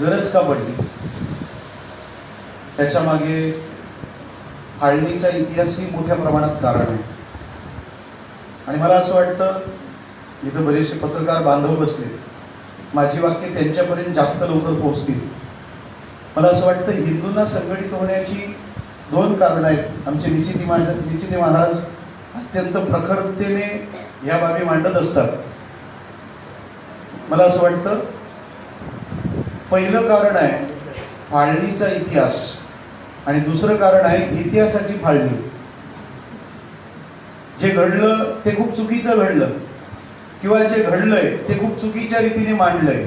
गरज का पडली? त्याच्यामागे फाळणीचा इतिहासही मोठ्या प्रमाणात कारण आहे. आणि मला असं वाटतं इथं बरेचसे पत्रकार बांधव बसले. माझी वाक्य त्यांच्यापर्यंत जास्त लवकर पोहोचतील. मला असं वाटतं हिंदूंना संघटित होण्याची दोन कारणं आहेत. आमचे निचिती महाराज निचिती महाराज अत्यंत प्रखरतेने या बाबी मांडत असतात. मला असं वाटतं पहिलं कारण आहे फाळणीचा इतिहास. आणि दुसरं कारण आहे इतिहासाची फाळणी. जे घडलं ते खूप चुकीचं घडलं. किंवा जे घडलंय ते खूप चुकीच्या रीतीने मांडलंय.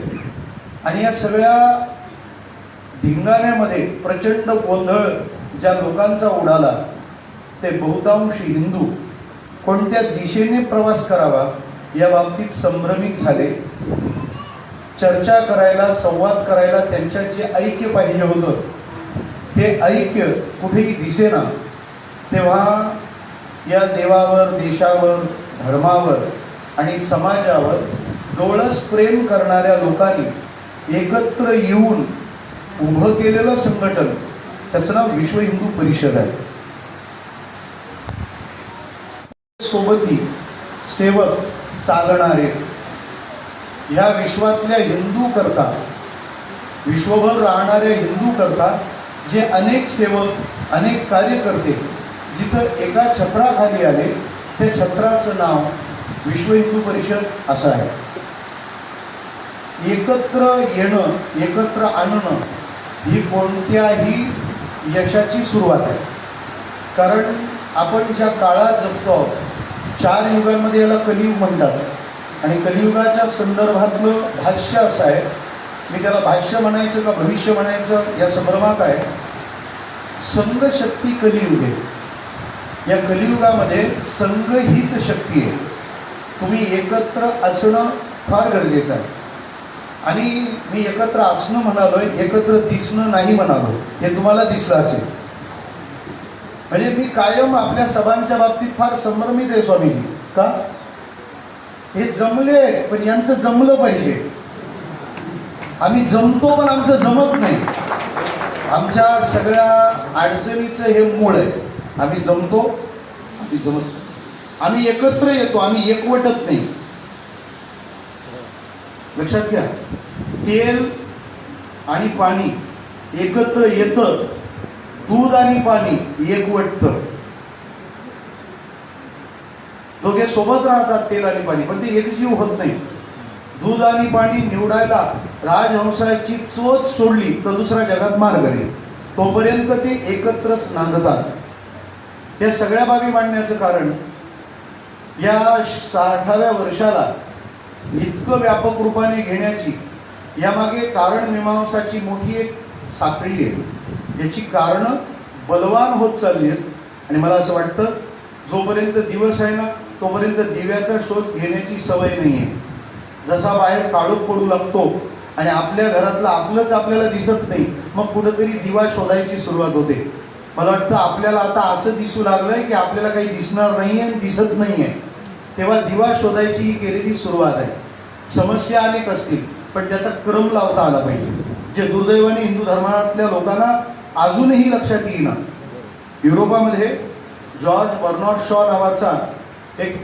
आणि या सगळ्या धिंगाण्यामध्ये प्रचंड गोंधळ ज्या लोकांचा उडाला ते बहुतांश हिंदू कोणत्या दिशेने प्रवास करावा या बाबतीत संभ्रमित झाले. चर्चा करायला संवाद करायला त्यांच्यात जे ऐक्य पाहिजे होतं ते ऐक्य कुठेही दिसेना. तेव्हा या देवावर देशावर धर्मावर आणि समाजावर डोळस प्रेम करणाऱ्या लोकांनी एकत्र येऊन उभं केलेलं संघटन त्याचं नाव विश्व हिंदू परिषद आहे. सोबती सेवक चालणारे या विश्वातल्या हिंदू करता विश्वभर राहणाऱ्या हिंदू करता जे अनेक सेवक अनेक कार्यकर्ते जिथं एका छत्राखाली आले त्या छत्राचं नाव विश्व हिंदू परिषद असं आहे. एकत्र येणं एकत्र आणणं ही कोणत्याही यशाची सुरुवात आहे. कारण आपण ज्या काळात जगतो चार युगांमध्ये याला कलियुग म्हणतात. आणि कलियुगाच्या संदर्भातलं भाष्य असं आहे मी त्याला भाष्य म्हणायचं का भविष्य म्हणायचं या संभ्रमात आहे. संघ शक्ती कलियुग. आहे या कलियुगामध्ये संघ हीच शक्ती आहे. तुम्ही एकत्र असणं फार गरजेचं आहे. आणि मी एकत्र असणं म्हणालोय एकत्र दिसणं नाही म्हणालो हे तुम्हाला दिसलं असेल. म्हणजे मी कायम आपल्या सभांच्या बाबतीत फार संभ्रमित आहे स्वामीजी. का? हे जमले पण यांचं जमलं पाहिजे. आम्ही जमतो पण आमचं जमत नाही. आमच्या सगळ्या अडचणीचं हे मूळ आहे. आम्ही जमतो आम्ही जमत आम्ही एकत्र येतो आम्ही एकवटत नाही. लक्षात घ्या. तेल आणि पाणी एकत्र येतं. दूध आणि पाणी एकवटतं. दोघे सोबत राहतात तेल आणि पाणी पण ते एकजीव होत नाही. दूध आणि पाणी निवडायला राजहंसाची चोच सोडली तर दुसऱ्या जगात मार्ग नाही. तोपर्यंत ते एकत्रच नांदतात. या सगळ्या बाबी मांडण्याचं कारण या साठाव्या वर्षाला इतकं व्यापक रूपाने घेण्याची यामागे कारण मीमांसाची मोठी एक साखळी आहे. याची कारणं बलवान होत चालली आहेत. आणि मला असं वाटतं जोपर्यंत दिवस आहे ना तोपर्यंत दिव्याचा शोध घेण्याची सवय नाही आहे जसा बाहेर काळोख पडू लागतो आणि आपल्या घरातलं आपलंच आपल्याला दिसत नाही मग कुठंतरी दिवा शोधायची सुरुवात होते. मला वाटतं आपल्याला आता असं दिसू लागलंय की आपल्याला काही दिसणार नाही आणि दिसत आहे तेव्हा दिवा शोधायची ही केलेली सुरुवात आहे. समस्या अनेक असतील पण त्याचा क्रम लावता आला पाहिजे. जे दुर्दैवाने हिंदू धर्मातल्या लोकांना अजूनही लक्षात येईना. युरोपामध्ये जॉर्ज बर्नॉड शॉ नावाचा एक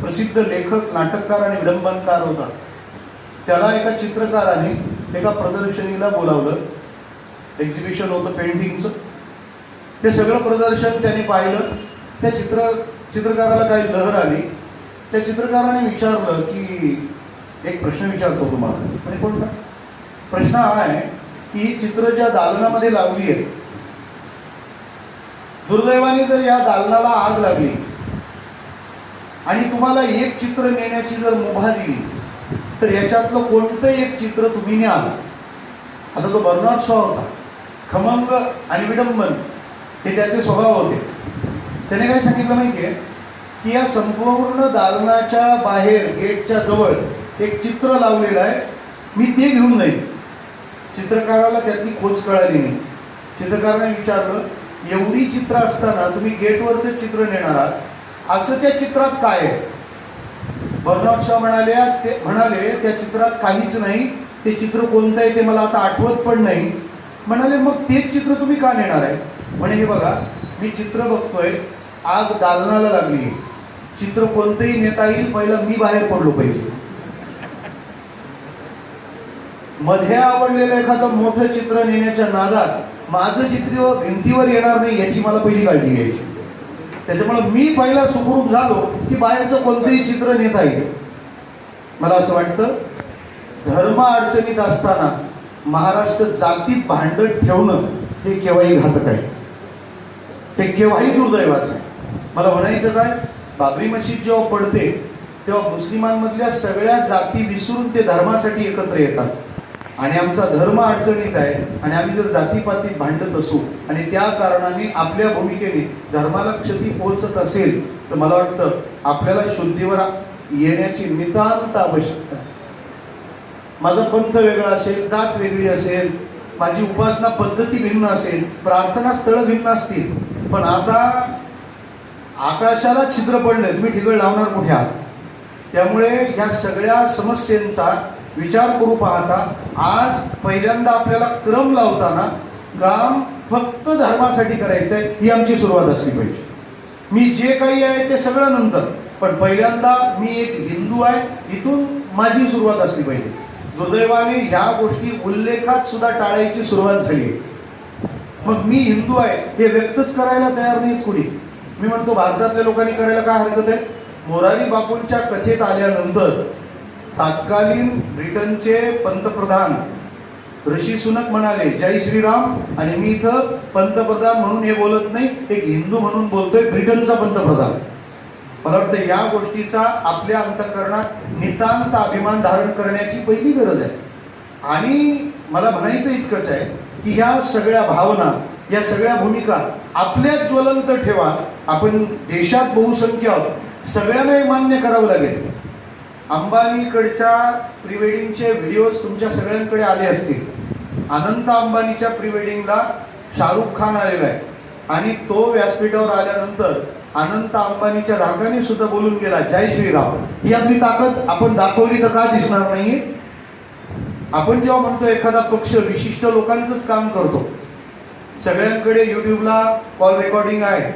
प्रसिद्ध लेखक नाटककार आणि विडंबनकार होता. त्याला एका चित्रकाराने एका प्रदर्शनीला बोलावलं. एक्झिबिशन होतं पेंटिंगचं ते सगळं प्रदर्शन त्याने पाहिलं. त्या चित्र चित्रकाराला काही लहर आली. त्या चित्रकाराने विचारलं की एक प्रश्न विचारतो तुम्हाला. म्हणजे कोणता? प्रश्न हा आहे की ही चित्र ज्या दालनामध्ये लावली आहे दुर्दैवाने जर या दालनाला आग लागली आणि तुम्हाला एक चित्र नेण्याची जर मुभा दिली तर याच्यातलं कोणतं एक चित्र तुम्ही न्याल? आता तो बर्नार्ड शॉ होता. खमंग आणि विडंबन हे त्याचे स्वभाव होते. त्याने काय सांगितलं माहितीये? की या संपूर्ण दालनाच्या बाहेर गेटच्या जवळ एक चित्र लावलेलं आहे. मी ते घेऊन जाईन. चित्रकाराला त्यातली खोच कळाली नाही. चित्रकाराने विचारलं एवढी चित्र असताना तुम्ही गेटवरचं चित्र नेणार आहात? असं त्या चित्रात काय आहे? बर्नॉट शॉ म्हणाले ते म्हणाले त्या चित्रात काहीच नाही. ते चित्र कोणतं आहे ते मला आता आठवत पण नाही. म्हणाले मग तेच चित्र तुम्ही का नेणार आहे? म्हणे हे बघा मी चित्र बघतोय. आग दालनाला लागली. चित्र कोणतंही नेता येईल पहिलं मी बाहेर पडलो पाहिजे. मध्ये आवडलेलं एखादं मोठं चित्र नेण्याच्या नादात माझं चित्र भिंतीवर येणार नाही याची मला पहिली काळजी घ्यायची. त्याच्यामुळे मी पहिला सुखरूप झालो की बाहेरचं कोणतंही चित्र नेता येईल. मला असं वाटतं धर्म अडचणीत असताना महाराष्ट्र जातीत भांडत ठेवणं हे केव्हाही घातक आहे. ते केव्हाही दुर्दैवाचं आहे. मला म्हणायचं काय बाबरी मशीद जेव्हा पडते तेव्हा मुस्लिमांमधल्या सगळ्या जाती विसरून ते धर्मासाठी एकत्र येतात. आणि आमचा धर्म अडचणीत आहे आणि आम्ही जर जातीपातीत भांडत असू आणि त्या कारणाने आपल्या भूमिकेने धर्माला क्षती पोहोचत असेल तर मला वाटतं आपल्याला शुद्धीवर येण्याची नितांत आवश्यकता माझा पंथ वेगळा असेल जात वेगळी असेल माझी उपासना पद्धती भिन्न असेल प्रार्थना स्थळ भिन्न असतील पण आता आकाशाला छिद्र पडलं तुम्ही ठिगळ लावणार कुठे आहात त्यामुळे ह्या सगळ्या समस्यांचा विचार करू पाहता आज पहिल्यांदा आपल्याला क्रम लावताना काम फक्त धर्मासाठी करायचं आहे ही आमची सुरुवात असली पाहिजे. मी जे काही आहे ते सगळं नंतर पण पहिल्यांदा मी एक हिंदू आहे इथून माझी सुरुवात असली पाहिजे. दुर्दैवाने ह्या गोष्टी उल्लेखात सुद्धा टाळायची सुरुवात झाली. मग मी हिंदू आहे हे व्यक्तच करायला तयार नाहीत कुणी. मी म्हणतो भारतातल्या लोकांनी करायला काय हरकत आहे? मोरारी बापूंच्या कथेत आल्यानंतर तत्कालीन ब्रिटनचे पंतप्रधान ऋषी सुनक म्हणाले जय श्रीराम. आणि मी इथं पंतप्रधान म्हणून हे बोलत नाही एक हिंदू म्हणून बोलतोय ब्रिटनचा पंतप्रधान. मला वाटतं या गोष्टीचा आपल्या अंतकरणात नितांत अभिमान धारण करण्याची पहिली गरज आहे. आणि मला म्हणायचं इतकंच आहे की ह्या सगळ्या भावना या सगळ्या भूमिका आपल्या ज्वलंत ठेवा. आपण देशात बहुसंख्य आहोत. सगळ्यांना हे मान्य करावं लागेल. अंबानीकडच्या प्रीवेडिंगचे व्हिडिओज तुमच्या सगळ्यांकडे आले असतील. अनंत अंबानीच्या प्रीवेडिंगला शाहरुख खान आलेला आहे. आणि तो व्यासपीठावर आल्यानंतर अनंत अंबानीच्या धाकाने सुद्धा बोलून गेला जय श्रीराम. ही आपली ताकद आपण दाखवली तर का दिसणार नाही आपण जेव्हा म्हणतो एखादा पक्ष विशिष्ट लोकांचंच काम करतो सगळ्यांकडे युट्यूबला कॉल रेकॉर्डिंग आहे.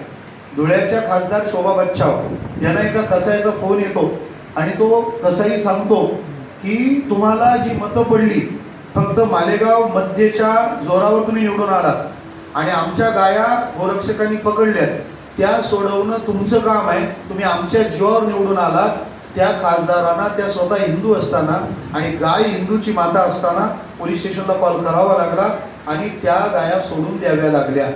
धुळ्याच्या खासदार शोभा बच्चाव यांना एकदा कसायचा फोन येतो. आणि तो कसाई सांगतो की तुम्हाला जी मतं पडली फक्त मालेगाव मध्येच्या जोरावर तुम्ही निवडून आलात. आणि आमच्या गाया गोरक्षकांनी पकडल्यात. त्या सोडवणं तुमचं काम आहे. तुम्ही आमच्या जीवावर निवडून आलात. त्या खासदारांना त्या स्वतः हिंदू असताना आणि गाय हिंदूची माता असताना पोलीस स्टेशनला कॉल करावा लागला आणि त्या गाया सोडून द्याव्या लागल्या.